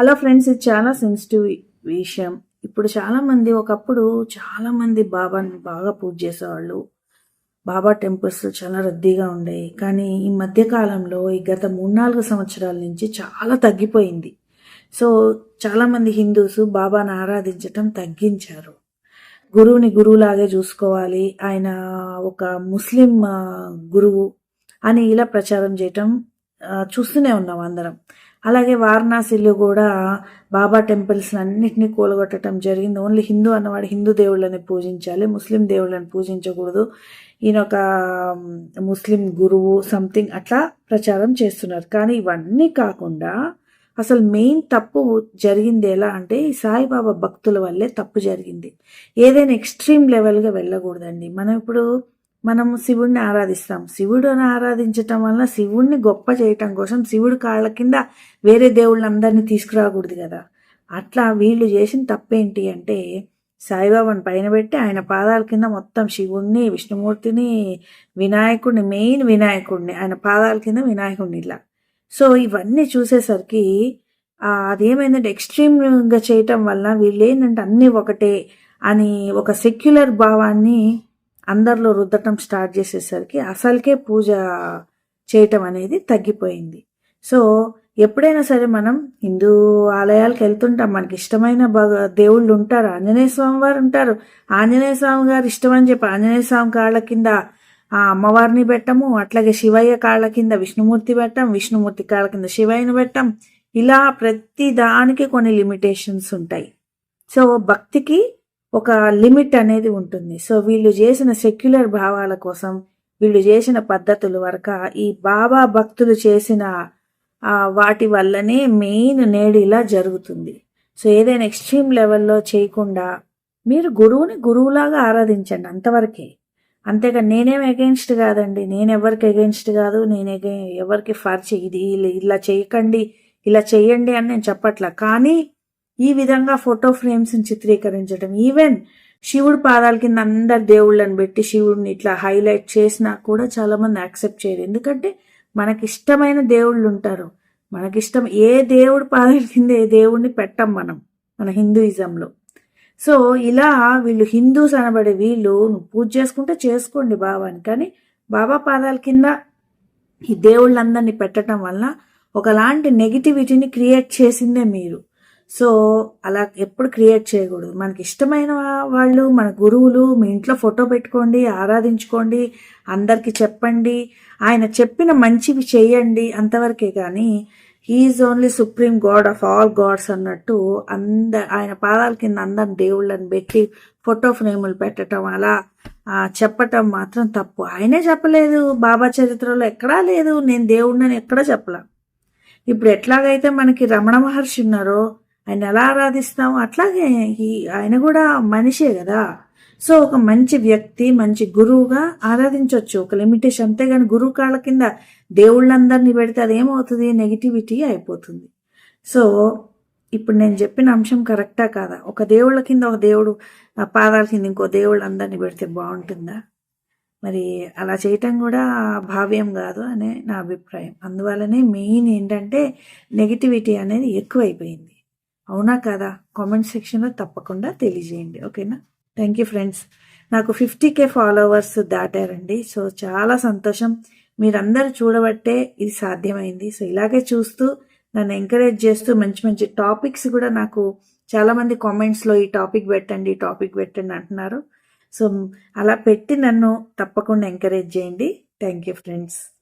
Hello friends ఇది చాలా sensitive విషయం. ఇప్పుడు చాలామంది ఒకప్పుడు చాలామంది బాబాని బాగా పూజ చేసేవాళ్ళు. బాబా టెంపుల్స్ చాలా రద్దీగా ఉండేవి కానీ ఈ మధ్యకాలంలో ఈ గత మూడు నాలుగు సంవత్సరాల నుంచి చాలా తగ్గిపోయింది. సో చాలా మంది హిందూస్ బాబాను ఆరాధించటం తగ్గించారు. గురువుని గురువులాగే చూసుకోవాలి. ఆయన ఒక ముస్లిం గురువు అని ఇలా ప్రచారం చేయటం చూస్తూనే ఉన్నాం అందరం. అలాగే వారణాసిలో కూడా బాబా టెంపుల్స్ అన్నింటినీ కూలగొట్టడం జరిగింది. ఓన్లీ హిందూ అన్నవాడు హిందూ దేవుళ్ళని పూజించాలి ముస్లిం దేవుళ్ళని పూజించకూడదు. ఈయన ఒక ముస్లిం గురువు సంథింగ్ అట్లా ప్రచారం చేస్తున్నారు. కానీ ఇవన్నీ కాకుండా అసలు మెయిన్ తప్పు జరిగింది ఎలా అంటే ఈ సాయిబాబా భక్తుల వల్లే తప్పు జరిగింది. ఏదైనా ఎక్స్ట్రీమ్ లెవెల్గా వెళ్ళకూడదండి. మనం ఇప్పుడు మనం శివుణ్ణి ఆరాధిస్తాం. శివుడిని ఆరాధించటం వల్ల శివుణ్ణి గొప్ప చేయటం కోసం శివుడి కాళ్ళ కింద వేరే దేవుళ్ళందరినీ తీసుకురాకూడదు కదా. అట్లా వీళ్ళు చేసిన తప్పేంటి అంటే సాయిబాబాని పైన పెట్టి ఆయన పాదాల కింద మొత్తం శివుణ్ణి విష్ణుమూర్తిని వినాయకుడిని మెయిన్ వినాయకుడిని ఆయన పాదాల కింద వినాయకుడిని ఇలా. సో ఇవన్నీ చూసేసరికి అదేమైందంటే ఎక్స్ట్రీమ్గా చేయటం వల్ల వీళ్ళు ఏంటంటే అన్నీ ఒకటే అని ఒక సెక్యులర్ భావాన్ని అందరిలో రుద్దటం స్టార్ట్ చేసేసరికి అసలుకే పూజ చేయటం అనేది తగ్గిపోయింది. సో ఎప్పుడైనా సరే మనం హిందూ ఆలయాలకు వెళ్తుంటాం. మనకి ఇష్టమైన భగ దేవుళ్ళు ఉంటారు. ఆంజనేయ స్వామి వారు ఉంటారు. ఆంజనేయ స్వామి గారు ఇష్టం అని చెప్పి ఆంజనేయ స్వామి కాళ్ళ కింద ఆ అమ్మవారిని పెట్టము అట్లాగే శివయ్య కాళ్ళ కింద విష్ణుమూర్తి పెట్టం విష్ణుమూర్తి కాళ్ళ కింద శివయ్యను పెట్టం. ఇలా ప్రతి దానికి కొన్ని లిమిటేషన్స్ ఉంటాయి. సో భక్తికి ఒక లిమిట్ అనేది ఉంటుంది. సో వీళ్ళు చేసిన సెక్యులర్ భావాల కోసం వీళ్ళు చేసిన పద్ధతుల వరక ఈ బాబా భక్తులు చేసిన వాటి వల్లనే మెయిన్ నేడు ఇలా జరుగుతుంది. సో ఏదైనా ఎక్స్ట్రీమ్ లెవెల్లో చేయకుండా మీరు గురువుని గురువులాగా ఆరాధించండి అంతవరకే. అంతేగా నేనేం అగెన్స్ట్ కాదండి. నేను ఎవరికి అగెన్స్ట్ కాదు. నేను ఎవరికి ఫర్ ఇది ఇలా- ఇలా చేయకండి ఇలా చేయండి అని నేను చెప్పట్లా. కానీ ఈ విధంగా ఫోటో ఫ్రేమ్స్ చిత్రీకరించడం ఈవెన్ శివుడి పాదాల కింద అందరు దేవుళ్ళని పెట్టి శివుడిని ఇట్లా హైలైట్ చేసినా కూడా చాలా మంది యాక్సెప్ట్ చేయరు. ఎందుకంటే మనకి ఇష్టమైన దేవుళ్ళు ఉంటారు. మనకిష్టం ఏ దేవుడి పాదాల కింద ఏ దేవుడిని పెట్టం మనం మన హిందూయిజంలో. సో ఇలా వీళ్ళు హిందూస్ అనబడే వీళ్ళు నువ్వు పూజ చేసుకుంటే చేసుకోండి బాబాని కానీ బాబా పాదాల కింద ఈ దేవుళ్ళందరినీ పెట్టడం వల్ల ఒకలాంటి నెగిటివిటీని క్రియేట్ చేసిందే మీరు. సో అలా ఎప్పుడు క్రియేట్ చేయకూడదు. మనకి ఇష్టమైన వాళ్ళు మన గురువులు మీ ఇంట్లో ఫోటో పెట్టుకోండి ఆరాధించుకోండి అందరికీ చెప్పండి ఆయన చెప్పిన మంచివి చేయండి అంతవరకే కానీ he is only supreme God of all gods అన్నట్టు అంద ఆయన పాదాల కింద అందరిని దేవుళ్ళని పెట్టి ఫోటో ఫ్రేములు పెట్టడం అలా చెప్పటం మాత్రం తప్పు. ఆయనే చెప్పలేదు. బాబా చరిత్రలో ఎక్కడా లేదు. నేను దేవుడిని ఎక్కడా చెప్పలా. ఇప్పుడు ఎట్లాగైతే మనకి రమణ మహర్షి ఉన్నారో ఆయన ఎలా ఆరాధిస్తామో అట్లాగే ఈ- ఆయన కూడా మనిషే కదా. సో ఒక మంచి వ్యక్తి మంచి గురువుగా ఆరాధించవచ్చు ఒక లిమిటేషన్ అంతేగాని గురువు కాళ్ళ కింద దేవుళ్ళందరినీ పెడితే అదేమవుతుంది? నెగిటివిటీ అయిపోతుంది. సో ఇప్పుడు నేను చెప్పిన అంశం కరెక్టా కాదా? ఒక దేవుళ్ళ కింద ఒక దేవుడు పాదాల కింద ఇంకో దేవుళ్ళు అందరినీ పెడితే బాగుంటుందా? మరి అలా చేయటం కూడా భావ్యం కాదు అనే నా అభిప్రాయం. అందువల్లనే మెయిన్ ఏంటంటే నెగిటివిటీ అనేది ఎక్కువైపోయింది. అవునా కదా? కామెంట్ సెక్షన్లో తప్పకుండా తెలియజేయండి. ఓకేనా? థ్యాంక్ యూ ఫ్రెండ్స్ నాకు ఫిఫ్టీ కే ఫాలోవర్స్ దాటారండి. సో చాలా సంతోషం. మీరందరూ చూడబట్టే ఇది సాధ్యమైంది. సో ఇలాగే చూస్తూ నన్ను ఎంకరేజ్ చేస్తూ మంచి మంచి టాపిక్స్ కూడా నాకు చాలామంది కామెంట్స్లో ఈ టాపిక్ పెట్టండి ఈ టాపిక్ పెట్టండి అంటున్నారు. సో అలా పెట్టి నన్ను తప్పకుండా ఎంకరేజ్ చేయండి. Thank you friends